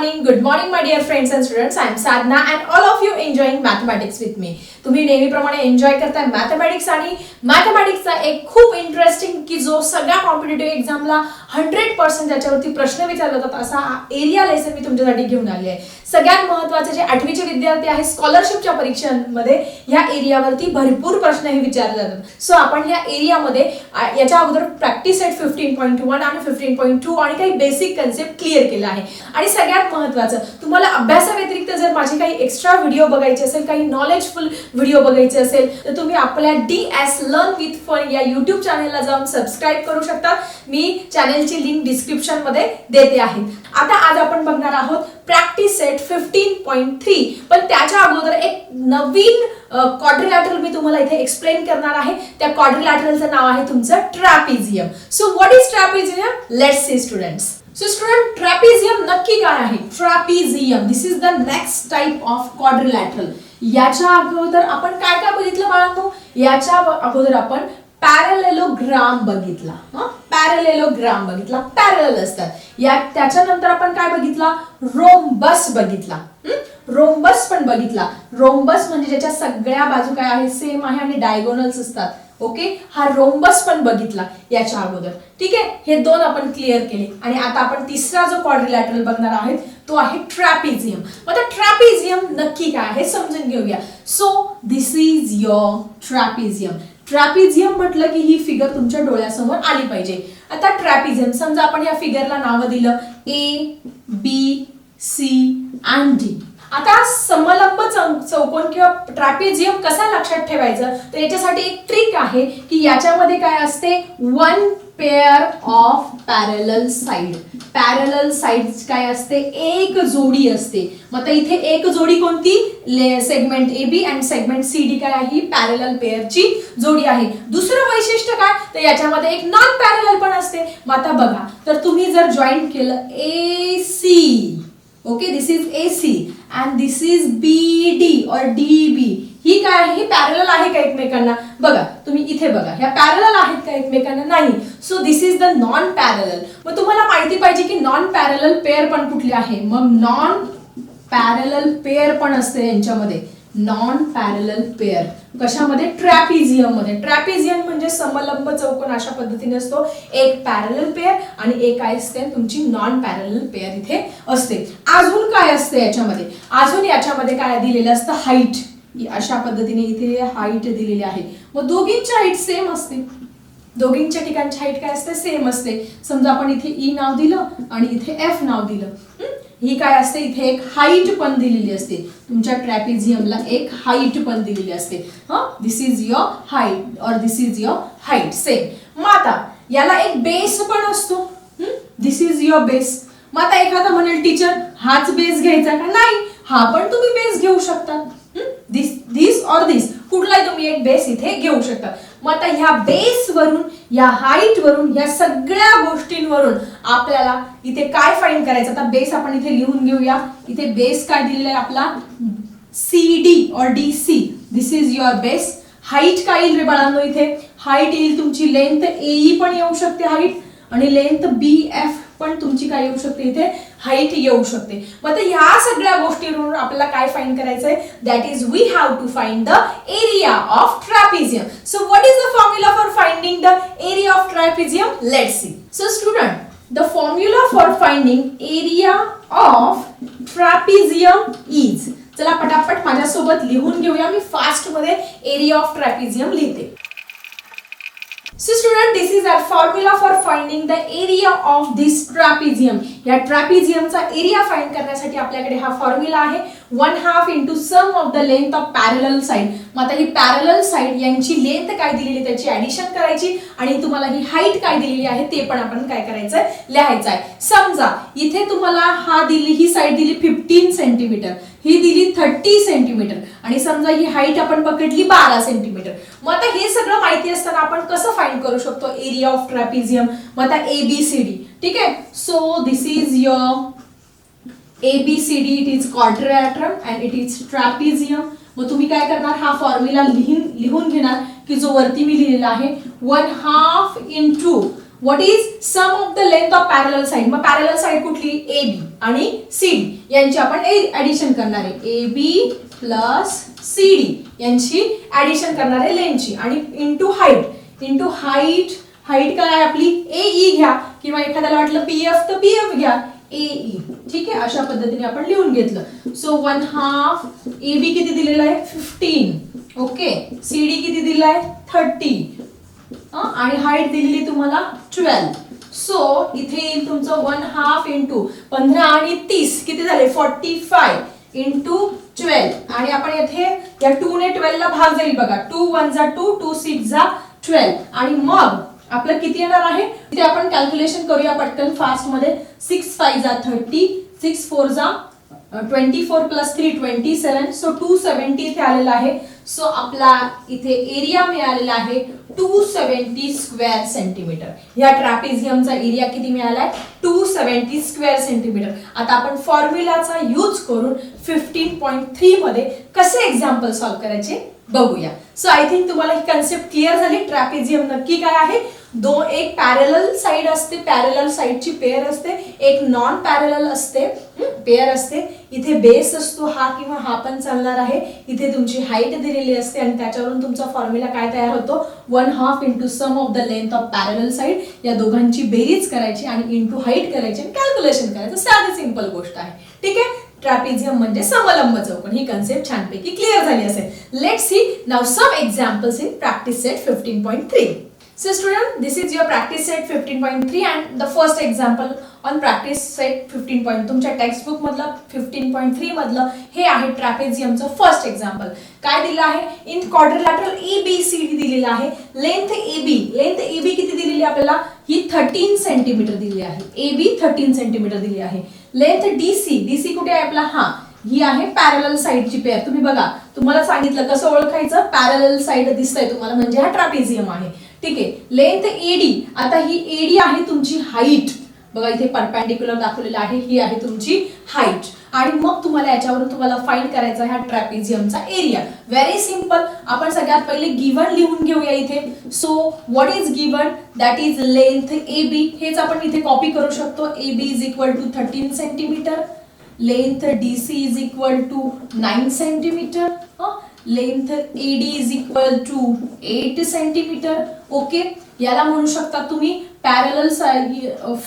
Morning good morning my dear friends and students I am Sadhana and all of you enjoying mathematics with me तुम्ही नेहमीप्रमाणे enjoy करताय mathematics आणि मॅथमॅटिक्सचा एक खूप interesting की जो सगळ्या कॉम्पिटेटिव्ह एक्झामला हंड्रेड पर्सेंट त्याच्यावरती प्रश्न विचारले जातात असा एरिया लेसन मी तुमच्यासाठी घेऊन आली आहे. सगळ्यात महत्त्वाचे जे आठवीचे विद्यार्थी आहेत स्कॉलरशिपच्या परीक्षांमध्ये या एरियावरती भरपूर प्रश्न हे विचारले जातात. सो आपण या एरियामध्ये याच्या अगोदर practice set fifteen point one आणि फिफ्टीन पॉईंट टू आणि काही बेसिक कन्सेप्ट क्लिअर केला आहे. आणि सगळ्यात महत्वाचं. तुम्हाला अभ्यासाव्यतिरिक्त जर माझे काही एक्स्ट्रा व्हिडिओ बघायचे असेल काही नॉलेजफुल व्हिडिओ बघायचे असेल तर तुम्ही आपल्या D S learn with fun या युट्यूब चॅनेलला जाऊन सबस्क्राईब करू शकता. मी चॅनलची लिंक डिस्क्रिप्शनमध्ये देते आहे. आता आज आपण बघणार आहोत practice set fifteen point three पण त्याच्या अगोदर एक नवीन क्वाड्रिलॅटरल मी तुम्हाला इथे एक्सप्लेन करणार आहे. त्या क्वाड्रिलॅटरलचं नाव आहे तुमचं trapezium so what is trapezium let's see students so student trapezium नक्की काय आहे? Trapezium. This is the next type of quadrilateral याच्या अगोदर आपण काय काय बघितलं बाळांनो? याच्या अगोदर आपण पॅरलेलोग्राम बघितला. पॅरलेलोग्राम बघितला. पॅरल असतात या त्याच्यानंतर आपण काय बघितला? रोमबस बघितला. रोमबस पण बघितला. रोमबस म्हणजे ज्याच्या सगळ्या बाजू काय आहे? सेम आहे आणि डायगोनल्स असतात. ओके हा रोम्बस पण बघितला याच्या अगोदर. ठीक आहे? हे दोन आपण क्लिअर केले. आणि आता आपण तिसरा जो क्वाड्रिलॅटरल बघणार आहोत तो आहे ट्रॅपिझियम मग आता ट्रॅपिझियम नक्की काय आहे समजून घेऊया. So this is your trapezium trapezium म्हटलं की ही फिगर तुमच्या डोळ्यासमोर आली पाहिजे. आता ट्रॅपिझियम समजा आपण या फिगरला नावं दिलं. A B C and D आता समलंब चौ- चौकोन किंवा ट्रॅपेझियम कसा लक्षात ठेवायचं? तर याच्यासाठी एक ट्रिक आहे की याच्यामध्ये काय असते? One pair of parallel side parallel side काय असते? एक जोडी असते. मग तर इथे एक जोडी कोणती? Segment A B and segment C D काय आहे? ही पॅरल पेअरची जोडी आहे. दुसरं वैशिष्ट्य काय? तर याच्यामध्ये एक नॉन पॅरल पण असते. मग आता बघा. तर तुम्ही जर जॉईन केलं A C okay this is A C and this is B D और डी बी ही काय आहे? ही पॅरल आहे का एकमेकांना? बघा तुम्ही इथे बघा. ह्या पॅरल आहेत का एकमेकांना? नाही. So this is the non parallel मग तुम्हाला माहिती पाहिजे की नॉन पॅरल पेअर पण कुठली आहे? मग नॉन पॅरल पेअर पण असते यांच्यामध्ये. नॉन पॅरल पेअर कशामध्ये? ट्रॅपिझियममध्ये. ट्रॅपिझियम म्हणजे समलंब चौकोन अशा पद्धतीने असतो. एक पॅरल पेअर आणि एक काय असते? तुमची नॉन पॅरल पेअर इथे असते. अजून काय असते याच्यामध्ये? अजून याच्यामध्ये काय दिलेलं असतं? हाईट अशा पद्धतीने इथे हाईट दिलेली आहे. मग दोघींची हाईट सेम असते. दोघींच्या ठिकाणची हाईट काय असते? सेम असते. समजा आपण इथे ई नाव दिलं आणि इथे एफ नाव दिलं. ही काय असते? इथे एक हाईट पण दिलेली असते. तुमच्या ट्रॅपिझियमला एक हाईट पण दिलेली असते. हा? दिस इज युअर हाईट और this is your height same मग आता याला एक बेस पण असतो. दिस इज युअर बेस मग आता एखादा म्हणेल टीचर हाच बेस घ्यायचा का? नाही. हा पण तुम्ही बेस घेऊ शकता. दिस दिस और दिस कुठलाही तुम्ही एक बेस इथे घेऊ शकता. मग आता ह्या बेसवरून या हाईटवरून या सगळ्या गोष्टींवरून आपल्याला इथे काय फाईंड करायचं? आता बेस आपण इथे लिहून घेऊया. इथे बेस काय दिलेला आहे आपला? सी डी और D C this is your base height काय येईल रे बाळांनो इथे? हाईट येईल तुमची लेंथ एई पण येऊ शकते हाईट आणि लेंथ बी एफ पण तुमची काय येऊ शकते इथे? हाईट येऊ शकते. मग आता ह्या सगळ्या गोष्टीवरून आपल्याला काय फाइंड करायचंय? That is we have to find the area of trapezium so what is the formula for finding the area of trapezium let see so student the formula for finding area of trapezium is चला पटापट माझ्यासोबत लिहून घेऊया. मी फास्टमध्ये area of trapezium लिहिते. So student, this is our formula for finding the area of this trapezium. या ट्रॅपिझियमचा area find करण्यासाठी आपल्याकडे हा फॉर्म्युला आहे. One half into sum of the length of parallel side मग आता ही पॅरल साईड यांची लेंथ काय दिलेली त्याची ऍडिशन करायची आणि तुम्हाला ही हाईट काय दिलेली आहे ते पण आपण काय करायचं लिहायचं आहे समजा इथे तुम्हाला हा दिली ही साईड दिली फिफ्टीन सेंटीमीटर ही दिली थर्टी सेंटीमीटर आणि समजा ही हाईट आपण पकडली बारा सेंटीमीटर मग आता हे सगळं माहिती असताना आपण कसं फाईंड करू शकतो एरिया ऑफ ट्रॅपिझियम मग आता ए बी सी डी ठीक आहे? So this is your A B C D it is quadrilateral and it is trapezium मग तुम्ही काय करणार? हा फॉर्म्युला लिहून लिहून घेणार की जो वरती मी लिहिलेला आहे one half into what is sum of the length of parallel side मग पॅरल साईड कुठली? ए बी आणि सी डी यांची आपण ऍडिशन करणार आहे. A B plus C D यांची ऍडिशन करणार आहे लेंथची आणि into height into height height काय आहे आपली? ए ई घ्या. किंवा एखाद्याला वाटलं पी एफ तर पी एफ घ्या. ए ई ठीक आहे? अशा पद्धतीने आपण लिहून घेतलं. So one half A B किती दिलेलं आहे? फिफ्टीन ओके सी डी किती दिला आहे? थर्टी आणि हाईट दिलेली तुम्हाला ट्वेल्व सो इथे येईल तुमचं वन हाफ इंटू पंधरा आणि तीस. किती झाले? फॉर्टी फाय इंटू ट्वेल्व आणि आपण येथे या टू ने ट्वेल्व ला भाग जाईल बघा. टू वन जा टू टू सिक्स जा ट्वेल्व आणि मग आपलं किती येणार आहे? तिथे आपण कॅल्क्युलेशन करूया पटकन फास्टमध्ये. सिक्स फाय जा थर्टी सिक्स फोर जा twenty four plus three twenty seven so two seventy इथे आलेला आहे. सो आपला इथे एरिया मिळालेला आहे टू सेवन्टी स्क्वेअर सेंटीमीटर या ट्रॅपिझियमचा एरिया किती मिळाला आहे टू सेवन्टी स्क्वेअर सेंटीमीटर आता आपण फॉर्म्युलाचा यूज करून फिफ्टीन पॉईंट थ्री मध्ये कसे एक्झाम्पल सॉल्व्ह करायचे? बघूया. सो आय थिंक तुम्हाला ही कन्सेप्ट क्लिअर झाली. ट्रॅपिझियम नक्की काय आहे? दो एक पॅरेल साईड असते पॅरेल साईडची पेअर असते एक नॉन पॅरेल असते पेअर असते. इथे बेस असतो हा किंवा हा पण चालणार आहे. इथे तुमची हाईट दिलेली असते आणि त्याच्यावरून तुमचा फॉर्म्युला काय तयार होतो? One half into sum of the length of parallel side या दोघांची बेरीज करायची आणि इंटू हाईट करायची आणि कॅल्क्युलेशन करायचं. साधी सिंपल गोष्ट आहे. ठीक आहे? ट्रॅपिझियम म्हणजे समलंब चौकण ही कन्सेप्ट छानपैकी क्लिअर झाली असेल. Let see now some examples in practice set fifteen point three So student, this is your practice set 15.3 and the first example on practice set 15. Point तुमच्या टेक्स्ट बुक मधलं 15.3 मधलं हे आहे ट्रॅपेझियमचं फर्स्ट एक्झाम्पल काय दिलं आहे? In quadrilateral A B C D दिलेलं आहे. Length A B length A B किती दिलेली आहे आपल्याला? ही थर्टीन सेंटीमीटर दिली आहे. ए बी थर्टीन सेंटीमीटर दिली आहे. Length D C D C कुठे आहे आपला? हा ही आहे पॅरल साईडची पेअर तुम्ही बघा तुम्हाला सांगितलं कसं ओळखायचं? पॅरल साईड दिसतंय तुम्हाला म्हणजे हा ट्रॅपेझियम आहे. ठीक आहे. लेंथ एडी आता ही एडी आहे तुमची हाईट बघा इथे परपॅन्डिक्युलर दाखवलेलं आहे ही आहे तुमची हाईट आणि मग तुम्हाला याच्यावरून तुम्हाला फाईंड करायचा ह्या ट्रॅपिझियमचा एरिया व्हेरी सिंपल आपण सगळ्यात पहिले गिवन लिहून घेऊया इथे. So what is given that is length A B हेच आपण इथे कॉपी करू शकतो. A B is equal to thirteen centimetre length D C is equal to nine centimetre length AD is equal to eight centimetre. Okay? याला म्हणू शकता तुम्ही parallel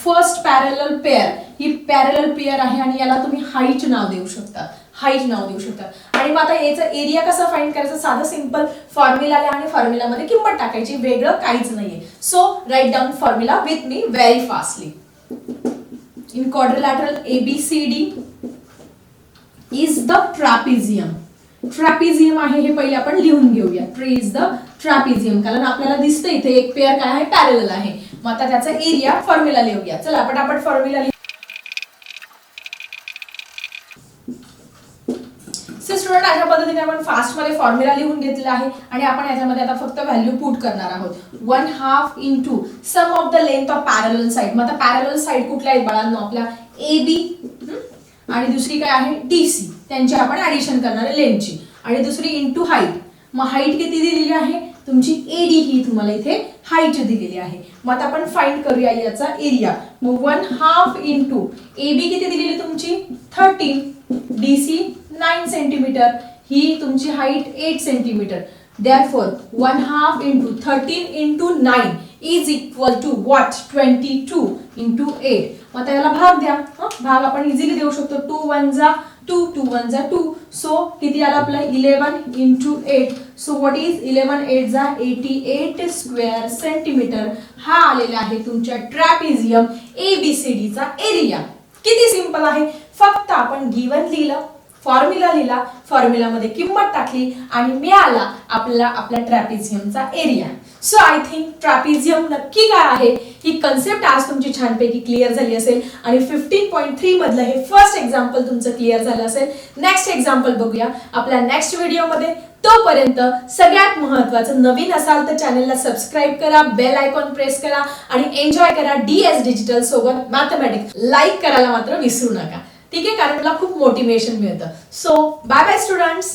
first parallel pair ही पॅरल पेअर आहे आणि याला तुम्ही हाईट नाव देऊ शकता. हाईट नाव देऊ शकता. आणि मग आता याचा एरिया कसा फाईंड करायचा? साधं सिंपल फॉर्म्युला आणि फॉर्म्युलामध्ये किंमत टाकायची. वेगळं काहीच नाहीये. So right down formula with me very fastly in quadrilateral ABCD is the trapezium trapezium आहे हे पहिले आपण लिहून घेऊया ट्रे इज द ट्रॅपिझियम कारण आपल्याला दिसतं इथे एक पेअर काय आहे? पॅरेल आहे. मग आता त्याचा एरिया फॉर्म्युला लिहूया चला पटापट फॉर्म्युला स्टुडंट अशा पद्धतीने आपण फास्टमध्ये फॉर्म्युला लिहून घेतलेला आहे. आणि आपण याच्यामध्ये आता फक्त व्हॅल्यू पुट करणार आहोत. One half in two sum of the length of parallel side मग आता पॅरल साईड कुठल्या आहेत बाळांनो? आपल्या ए बी आणि दुसरी काय आहे? डी सी त्यांची आपण ऍडिशन करणार आहे लेंथची आणि दुसरी इंटू हाईट मग हाईट किती दिलेली आहे? तुमची एडी ही तुम्हाला इथे हाईट दिलेली आहे. मग आता आपण फाइंड करूया याचा एरिया मग one half into A B किती दिलेली तुमची? Thirteen D C nine centimetre ही तुमची height eight centimetre therefore one half into thirteen into nine is equal to what twenty two into eight मग त्याला भाग द्या. हं? भाग आपण इझिली देऊ शकतो. टू वन जा टू टू वन जा टू सो किती आला आपला? Eleven into eight so what is eleven eight जा एटी एट स्क्वेअर सेंटीमीटर हा आलेला आहे तुमच्या ट्रॅपिझियम ए बी सी डीचा एरिया किती सिंपल आहे? फक्त आपण गिवन लिहिलं. फॉर्म्युला लिहिला फॉर्म्युलामध्ये किंमत टाकली आणि मिळाला आपल्याला आपल्या ट्रॅपिझियमचा area. So I think trapezium नक्की काय आहे? ही कन्सेप्ट आज तुमची छानपैकी क्लिअर झाली असेल. आणि फिफ्टीन पॉईंट थ्री मधलं हे फर्स्ट एक्झाम्पल तुमचं क्लिअर झालं असेल. नेक्स्ट एक्झाम्पल बघूया. आपल्या नेक्स्ट व्हिडिओमध्ये तोपर्यंत सगळ्यात महत्वाचं नवीन असाल तर चॅनलला सबस्क्राईब करा बेल आयकॉन प्रेस करा आणि एन्जॉय करा डी एस डिजिटल सोबत मॅथमॅटिक्स लाईक करायला मात्र विसरू नका. ठीक आहे? कारण मला खूप मोटिवेशन मिळतं. So bye by students